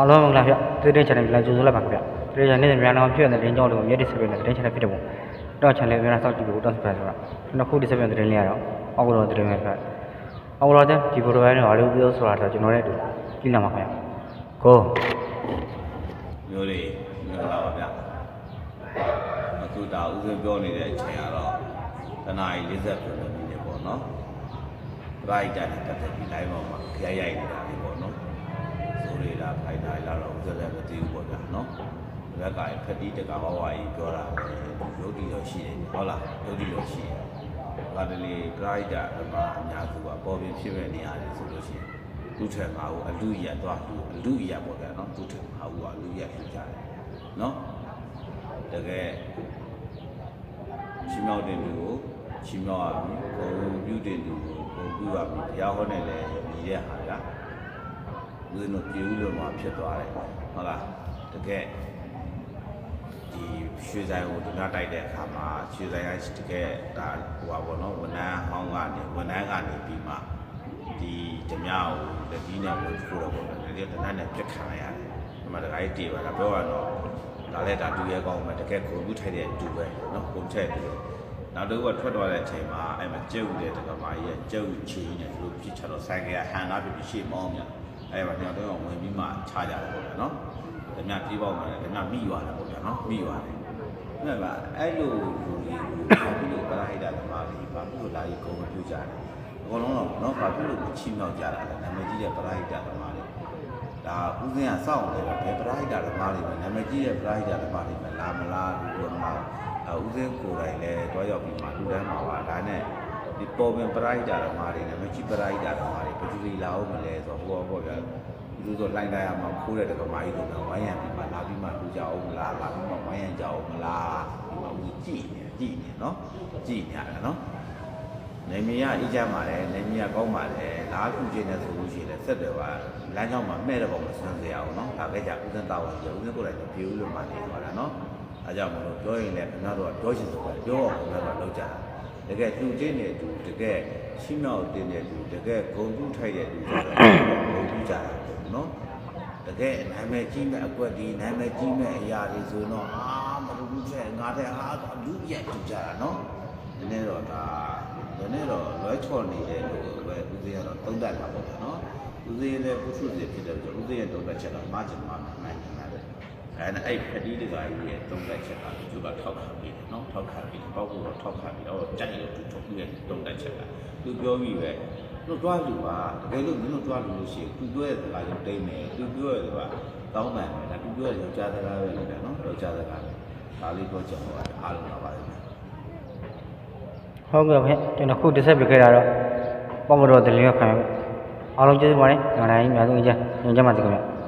အားလုံးမင်္ဂလာဗျသတိတင် channel ပြန်ကြိုဆိုလိုက်ပါခင်ဗျသတိ channel နေ့စဉ်မြန်အောင်ဖြစ်တဲ့တင်းကြောင်းတွေကိုမြည့်တိစပင်းနဲ့သတိ channel ဖြစ်တဲ့ပုံတော့ channel ပြန်စောင့်ကြည့်ဖို့တောင်းဆိုပါဆိုတာကျွန်တော်ခုဒီစပင်းသတင်းလေးရတော့အောက်ကတော့သတင်းပဲဗျအောက်ကတော့ဒီဗီဒီယိုပိုင်းတော့အားလုံးပြောဆိုတာတော့ကျွန်တော်လည်းတူကြည့်လာမှာခင်ဗျကိုမျိုးတွေမျိုးလာပါဗျအခုဒါဥစဉ်ပြောနေတဲ့အချိန်ကတော့တနားရီ40ပြည့်နေပေါ့နော်ပရိုက်တာနဲ့ပတ်သက်ပြီး live ပေါ်မှာခရရိုက်နေတာလေပေါ့နော် ဆိုရီလာဖိုက်တာလာတော့ဥစဉ်လည်းမသိဘူးပေါ့ဗျာနော်ဒီဘက်ကဖက်တီးတကဝဝကြီးပြောတာရုပ်တည်ရောရှိတယ်ဟုတ်လားရုပ်တည်ရောရှိတယ်ဒါတလေပရိုက်တာဓမ္မအများစုကပေါ်ပြဖြစ်မဲ့နေရတယ်ဆိုလို့ရှိရင်သူ့ထက်ငါ့ကိုအလူရက်သွားလူအလူရက်ပေါ့ဗျာနော်သူ့ထက်ငါ့ကိုအလူရက်ဖြစ်ကြတယ်နော်တကယ်ချီးမြှောက်တဲ့လူကိုချီးမြှောက်ရပြီဂုဏ်ပြုတဲ့လူကိုဂုဏ်ပြုရပြီဘုရားဟောတဲ့လည်းညီတဲ့ဟာ ကလူတို့ပြေဦးလို့မှဖြစ်သွားတယ်ဟုတ်လားတကယ်ဒီရွှေဆိုင်ကိုဒီနားတိုက်တဲ့အခါမှာရွှေဆိုင်ကတကယ်ဒါဟိုပါဘောနော်ဝန်ထမ်းဟောင်းကနေဝန်ထမ်းကနေပြီးမှဒီဓမြကိုလက်ကြီးနဲ့ဝင်ထိုးတော့ပေါ့လေတကယ်တနတ်နဲ့ပြက်ခံရရတယ်ဒီမှာတခါကြီးတေးပါလားပြောရတော့ဒါလည်းဒါတူရဲကောင်းမယ်တကယ်ကိုဘူးထိုက်တဲ့တူပဲနော်ပုံချက်တူတယ်နောက်တစ်ခုကထွက်သွားတဲ့အချိန်မှာအဲ့မှာကျုပ်တဲ့တက္ကမကြီးကကျုပ်ချီနဲ့သူတို့ပြစ်ချတော့ဆိုင်ကဟန်ကားပြပြရှေ့မောင်းမြ အဲ့မှာညတော့ဝင်ပြီးမှချကြတယ်ပေါ့နော်ဓမြပြေးပေါက်မှာဓမြမိရွာတယ်ပေါ့ဗျာနော်မိရွာတယ်အဲ့မှာအဲ့လိုလူတွေကိုဘာဖြစ်လို့ပလာဟိတသမားတွေဘာဖြစ်လို့လာကြီးကုန်မပြကြတယ်အကုန်လုံးတော့နော်ဘာဖြစ်လို့ချီးမြှောက်ကြတာလဲနာမည်ကြီးတဲ့ပလာဟိတသမားတွေဒါဥစဉ်ကစောင့်တယ်ပဲဘယ်ပလာဟိတသမားတွေပဲနာမည်ကြီးတဲ့ပလာဟိတသမားတွေပဲလာမလားလူတော်မှာဥစဉ်ကိုယ်တိုင်လဲတွားရောက်ပြီးမှလူတန်းမှာပါဒါနဲ့ ဒီပေါ်ပင်ပလာဟိတသမားတွေနာမည်ကြီးပလာဟိတသမားတွေဘယ်သူတွေလာအောင်မလဲဆိုတော့ဟိုပေါ့ဗျာဒီလိုဆိုလိုင်းတိုင်းမှာခိုးတဲ့တက္ကမကြီးတို့ကဝိုင်းရံပြီးမှလာပြီးမှလူကြအောင်မလားလာပြီးမှဝိုင်းရံကြအောင်မလားဒီမှာဦးကြည့်နေကြည့်နေနော်ကြည့်နေရတယ်နော်နေမီကအကြမ်းပါတယ်နေမီကကောင်းပါတယ်လားခုချင်းနဲ့ဆိုလို့ရှိရင်လည်းဆက်တယ်ပါလမ်းကြောင်းမှာမဲ့တဲ့ပုံမဆန်းစရာအောင်နော်ဒါကြကြဦးစင်းတာဝန်ကြီးဦးစင်းကိုယ်တိုင်တော့ပြေဦးလို့မှနေသွားတာနော်အဲကြောင့်မလို့ပြောရင်လည်းခင်ဗျားတို့ကပြောချင်ဆိုပဲပြောအောင်ခင်ဗျားတို့လောက်ကြတာ တကယ်သူချင်းနေသူတကယ်ရှင်းမြောက်တင်တဲ့သူတကယ်ဂုံတူးထိုက်တဲ့သူဆိုတော့ဂုံတူးကြတာနော်တကယ်နာမည်ကြီးမဲ့အကွက်ဒီနာမည်ကြီးမဲ့အရာတွေဆိုတော့အာမလူဘူးချက်ငါတဲ့ဟာလူရက်တူကြတာနော်နည်းနည်းတော့ဒါဒီနေ့တော့လွဲချော်နေတယ်လို့ပဲဦးသေးကတော့သုံးသပ်တာပေါ့ဗျာနော်ဦးသေးလည်းပုထုစီဖြစ်တယ်ဆိုဦးသေးရဲ့သုံးသပ်ချက်ကမာကျင်မာနိုင်နေတာလေ အဲနဲ့အဲ့ဖတိတကာကြီးရဲ့သုံးသပ်ချက်ကသူကထောက်ခံပြီးတယ်နော်ထောက်ခံပြီးပေါ့ကိုတော့ထောက်ခံပြီးတော့ကြိုက်ရတူထုတ်ပြီးတဲ့သုံးသပ်ချက်ကသူပြောပြီးပဲသူတွားလူပါတကယ်လို့မင်းတို့တွားလူလို့ရှိရင်သူပြောတဲ့စကားကိုတိမ့်မယ်သူပြောတဲ့စကားတောင်းပန်မယ်ဒါသူပြောတဲ့ယောက်ျားစကားပဲလေဗျာနော်ယောက်ျားစကားပဲဒါလေးပြောချင်တော့အားလုံးပါပါတယ်ဟုတ်ကဲ့ခင်ကျွန်တော်ခုဒီဆက်ပြခဲ့တာတော့ပေါ့ကတော့သတင်းရခံရအားလုံးကျေးဇူးပါတယ်ညီမလေးအများဆုံးအကြညင်ကြပါစေခင်ဗျ